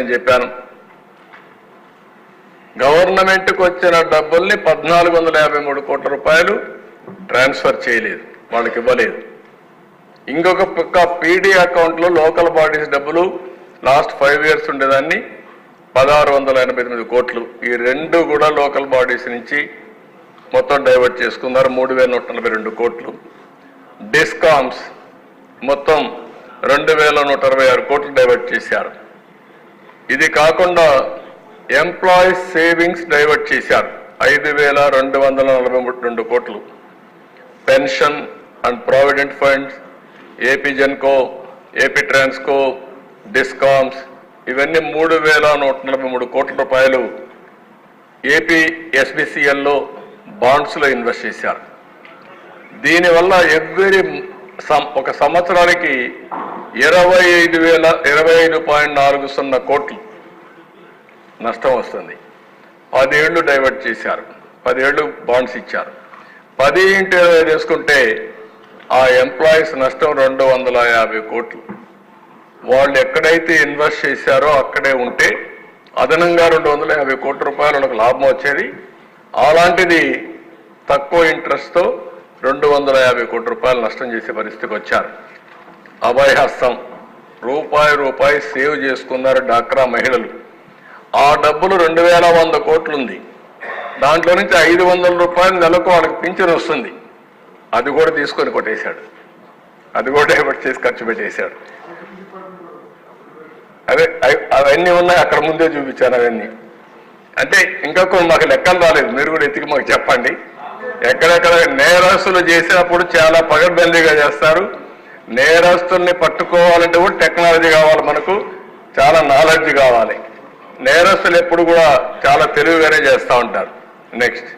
నేను చెప్పాను. గవర్నమెంట్కి వచ్చిన డబ్బుల్ని పద్నాలుగు వందల యాభై మూడు కోట్ల రూపాయలు ట్రాన్స్ఫర్ చేయలేదు. వాళ్ళకి ఇవ్వలేదు. ఇంకొక పక్క పీడీ అకౌంట్లో లోకల్ బాడీస్ డబ్బులు లాస్ట్ ఫైవ్ ఇయర్స్ ఉండేదాన్ని పదహారు వందల ఎనభై ఎనిమిది కోట్లు. ఈ రెండు కూడా లోకల్ బాడీస్ నుంచి మొత్తం డైవర్ట్ చేసుకున్నారు. మూడు వేల నూట నలభై రెండు కోట్లు. డిస్కామ్స్ మొత్తం రెండు వేల నూట అరవై ఆరు కోట్లు డైవర్ట్ చేశారు. ఇది కాకుండా ఎంప్లాయీస్ సేవింగ్స్ డైవర్ట్ చేశారు. ఐదు వేల రెండు వందల నలభై మూడు రెండు కోట్లు pension and provident funds AP Genco AP Transco discoms ఇవన్నీ మూడు వేల నూట నలభై మూడు కోట్ల రూపాయలు ఏపీ ఎస్బిసిఎల్లో బాండ్స్లో ఇన్వెస్ట్ చేశారు. దీనివల్ల ఎవ్రీ సం- ఒక సంవత్సరానికి ఇరవై ఐదు వేల ఇరవై ఐదు పాయింట్ నాలుగు సున్నా కోట్లు నష్టం వస్తుంది. పదేళ్ళు డైవర్ట్ చేశారు. పదేళ్ళు బాండ్స్ ఇచ్చారు. పది ఇంటి ఇరవై చేసుకుంటే ఆ ఎంప్లాయీస్ నష్టం రెండు వందల యాభై కోట్లు. వాళ్ళు ఎక్కడైతే ఇన్వెస్ట్ చేశారో అక్కడే ఉంటే అదనంగా రెండు వందల యాభై కోట్ల రూపాయలు వాళ్ళకి లాభం వచ్చేది. అలాంటిది తక్కువ ఇంట్రెస్ట్తో రెండు వందల యాభై కోట్ల రూపాయలు నష్టం చేసే పరిస్థితికి వచ్చారు. అభయహస్తం. రూపాయి రూపాయి సేవ్ చేసుకున్నారు డాక్రా మహిళలు. ఆ డబ్బులు రెండు వేల వంద కోట్లుంది. దాంట్లో నుంచి ఐదు వందల రూపాయలు నెలకు వాళ్ళకి పింఛన్ వస్తుంది. అది కూడా తీసుకొని కొట్టేశాడు. అది కూడా డైవర్ట్ చేసి ఖర్చు పెట్టేశాడు. అదే అవి- అవన్నీ ఉన్నాయి అక్కడ ముందే చూపించాను అవన్నీ. అంటే ఇంకా కొన్ని మాకు లెక్కలు రాలేదు. మీరు కూడా ఎత్తికి మాకు చెప్పండి. ఎక్కడెక్కడ నేరస్తులు చేసినప్పుడు చాలా పగడ్బందీగా చేస్తారు. నేరస్తుల్ని పట్టుకోవాలంటే కూడా టెక్నాలజీ కావాలి మనకు చాలా నాలెడ్జ్ కావాలి. నేరస్తులు ఎప్పుడు కూడా చాలా తెలివిగానే చేస్తూ ఉంటారు. నెక్స్ట్